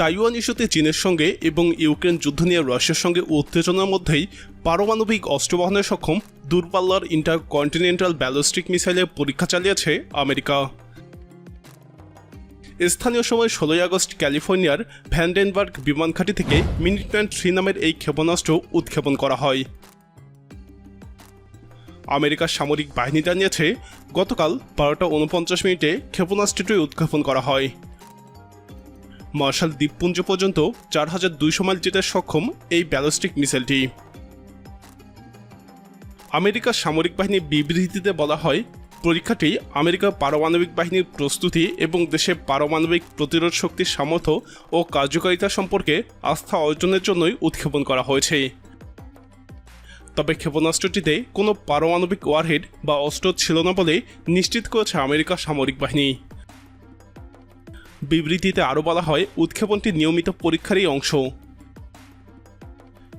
Taiwan ইস্যুতে চীনের সঙ্গে এবং ইউক্রেন যুদ্ধ নিয়ে রাশিয়ার সঙ্গে উত্তেজনার মধ্যেই পারমাণবিক অস্ত্র বহনে সক্ষম দূরপাল্লার ইন্টারকন্টিনেন্টাল ব্যালিস্টিক মিসাইলের পরীক্ষা চালিয়েছে আমেরিকা। স্থানীয় সময় ষোলোই আগস্ট ক্যালিফোর্নিয়ার ভ্যান্ডেনবার্গ বিমান ঘাঁটি থেকে মিনিটম্যান থ্রি নামের এই ক্ষেপণাস্ত্র উৎক্ষেপণ করা হয়। আমেরিকার সামরিক বাহিনী জানিয়েছে, গতকাল বারোটা উনপঞ্চাশ মিনিটে ক্ষেপণাস্ত্রটি উৎক্ষেপণ করা হয়। মার্শাল দ্বীপপুঞ্জ পর্যন্ত চার হাজার দুইশো মাইল যেতে সক্ষম এই ব্যালিস্টিক মিসাইলটি। আমেরিকার সামরিক বাহিনীর বিবৃতিতে বলা হয়, পরীক্ষাটি আমেরিকার পারমাণবিক বাহিনীর প্রস্তুতি এবং দেশে পারমাণবিক প্রতিরোধ শক্তির সামর্থ্য ও কার্যকারিতা সম্পর্কে আস্থা অর্জনের জন্যই উৎক্ষেপণ করা হয়েছে। তবে ক্ষেপণাস্ত্রটিতে কোনো পারমাণবিক ওয়ারহেড বা অস্ত্র ছিল না বলে নিশ্চিত করেছে আমেরিকার সামরিক বাহিনী। বিবৃতিতে আরও বলা হয়, উৎক্ষেপণটি নিয়মিত পরীক্ষারই অংশ।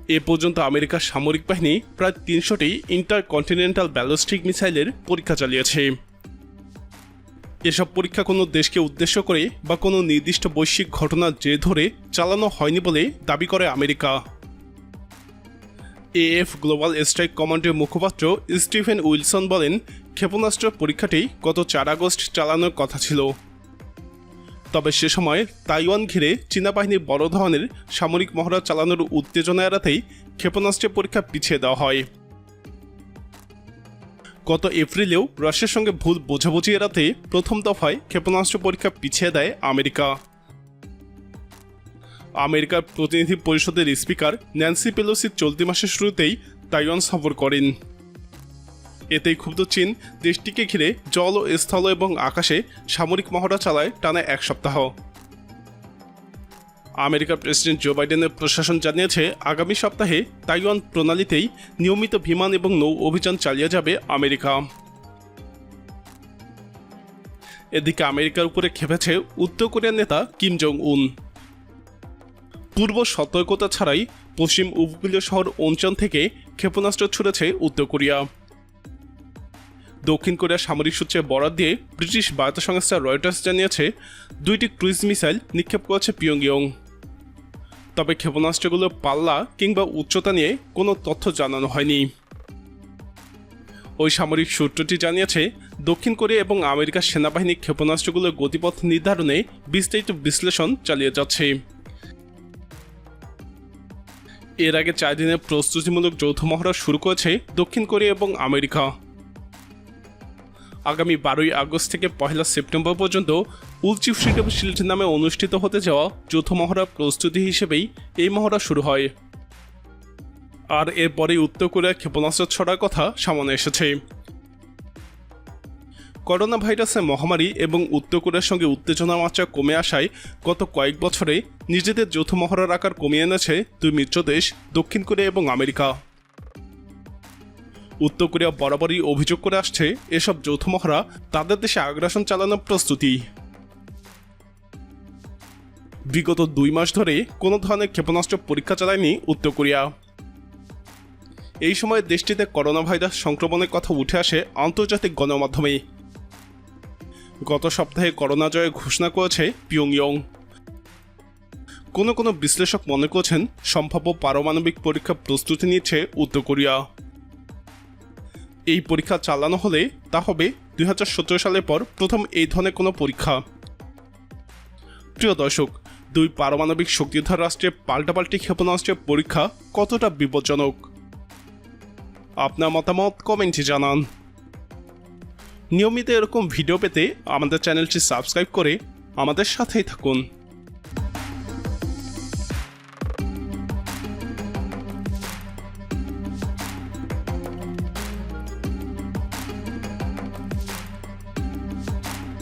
এ পর্যন্ত আমেরিকার সামরিক বাহিনী প্রায় তিনশোটি ইন্টারকন্টিনেন্টাল ব্যালিস্টিক মিসাইলের পরীক্ষা চালিয়েছে। এসব পরীক্ষা কোনো দেশকে উদ্দেশ্য করে বা কোনো নির্দিষ্ট বৈশ্বিক ঘটনার জের ধরে চালানো হয়নি বলে দাবি করে আমেরিকা। এএফ গ্লোবাল স্ট্রাইক কমান্ডের মুখপাত্র স্টিফেন উইলসন বলেন, ক্ষেপণাস্ত্র পরীক্ষাটি গত চার আগস্ট চালানোর কথা ছিল। তবে সে সময় তাইওয়ান ঘিরে চীনা বাহিনীর বড় ধরনের সামরিক মহড়া চালানোর উত্তেজনা এড়াতেই ক্ষেপণাস্ত্রের পরীক্ষা পিছিয়ে দেওয়া হয়। গত এপ্রিলেও রাশিয়ার সঙ্গে ভুল বোঝাবুঝি এড়াতে প্রথম দফায় ক্ষেপণাস্ত্র পরীক্ষা পিছিয়ে দেয় আমেরিকা। আমেরিকার প্রতিনিধি পরিষদের স্পিকার ন্যান্সি পেলোসি চলতি মাসের শুরুতেই তাইওয়ান সফর করেন। এতেই ক্ষুব্ধ চীন দেশটিকে ঘিরে জল ও স্থল এবং আকাশে সামরিক মহড়া চালায় টানা এক সপ্তাহ। আমেরিকার প্রেসিডেন্ট জো বাইডেনের প্রশাসন জানিয়েছে, আগামী সপ্তাহে তাইওয়ান প্রণালীতেই নিয়মিত বিমান এবং নৌ অভিযান চালিয়ে যাবে আমেরিকা। এদিকে আমেরিকার উপরে খেপেছে উত্তর কোরিয়ার নেতা কিম জং উন পূর্ব সতর্কতা ছাড়াই পশ্চিম উপকূলীয় শহর অঞ্চল থেকে ক্ষেপণাস্ত্র ছুড়েছে উত্তর কোরিয়া। দক্ষিণ কোরিয়ার সামরিক সূত্রে বরাদ দিয়ে ব্রিটিশ বার্তা সংস্থা রয়টার্স জানিয়েছে, দুইটি ক্রুইজ মিসাইল নিক্ষেপ করেছে পিয়ংইয়ং। তবে ক্ষেপণাস্ত্রগুলোর পাল্লা কিংবা উচ্চতা নিয়ে কোনো তথ্য জানানো হয়নি। ওই সামরিক সূত্রটি জানিয়েছে, দক্ষিণ কোরিয়া এবং আমেরিকার সেনাবাহিনী ক্ষেপণাস্ত্রগুলোর গতিপথ নির্ধারণে বিস্তারিত বিশ্লেষণ চালিয়ে যাচ্ছে। এর আগে চার দিনের প্রস্তুতিমূলক যৌথ মহড়া শুরু করেছে দক্ষিণ কোরিয়া এবং আমেরিকা। আগামী বারোই আগস্ট থেকে পয়লা সেপ্টেম্বর পর্যন্ত উলচিফ ফ্রিডম শিল্ড নামে অনুষ্ঠিত হতে যাওয়া যৌথ মহড়া প্রস্তুতি হিসেবেই এই মহড়া শুরু হয়। আর এরপরে উত্তর কোরিয়া ক্ষেপণাস্ত্র ছড়ার কথা সামনে এসেছে। করোনা ভাইরাসের মহামারী এবং উত্তর কোরিয়ার সঙ্গে উত্তেজনা মাত্রা কমে আসায় গত কয়েক বছরে নিজেদের যৌথ মহড়ার আকার কমিয়ে এনেছে দুই মিত্র দেশ, দক্ষিণ কোরিয়া এবং আমেরিকা। উত্তর কোরিয়া বরাবরই অভিযোগ করে আসছে, এসব যৌথ মহড়া তাদের দেশে আগ্রাসন চালানোর প্রস্তুতি। বিগত দুই মাস ধরে কোনো ধরনের ক্ষেপণাস্ত্র পরীক্ষা চালায়নি উত্তর কোরিয়া। এই সময় দেশটিতে করোনা ভাইরাস সংক্রমণের কথা উঠে আসে আন্তর্জাতিক গণমাধ্যমে। গত সপ্তাহে করোনা জয়ের ঘোষণা করেছে পিয়ংইয়ং। কোনো কোনো বিশ্লেষক মনে করছেন, সম্ভাব্য পারমাণবিক পরীক্ষা প্রস্তুতি নিচ্ছে উত্তর কোরিয়া। এই পরীক্ষা চালানো হলে তা হবে দুই হাজার সতেরো সালের পর প্রথম এই ধরনের কোনো পরীক্ষা। প্রিয় দর্শক, দুই পারমাণবিক শক্তিধর রাষ্ট্রের পাল্টাপাল্টি ক্ষেপণাস্ত্রের পরীক্ষা কতটা বিপজ্জনক? আপনার মতামত কমেন্টে জানান। নিয়মিত এরকম ভিডিও পেতে আমাদের চ্যানেলটি সাবস্ক্রাইব করে আমাদের সাথেই থাকুন।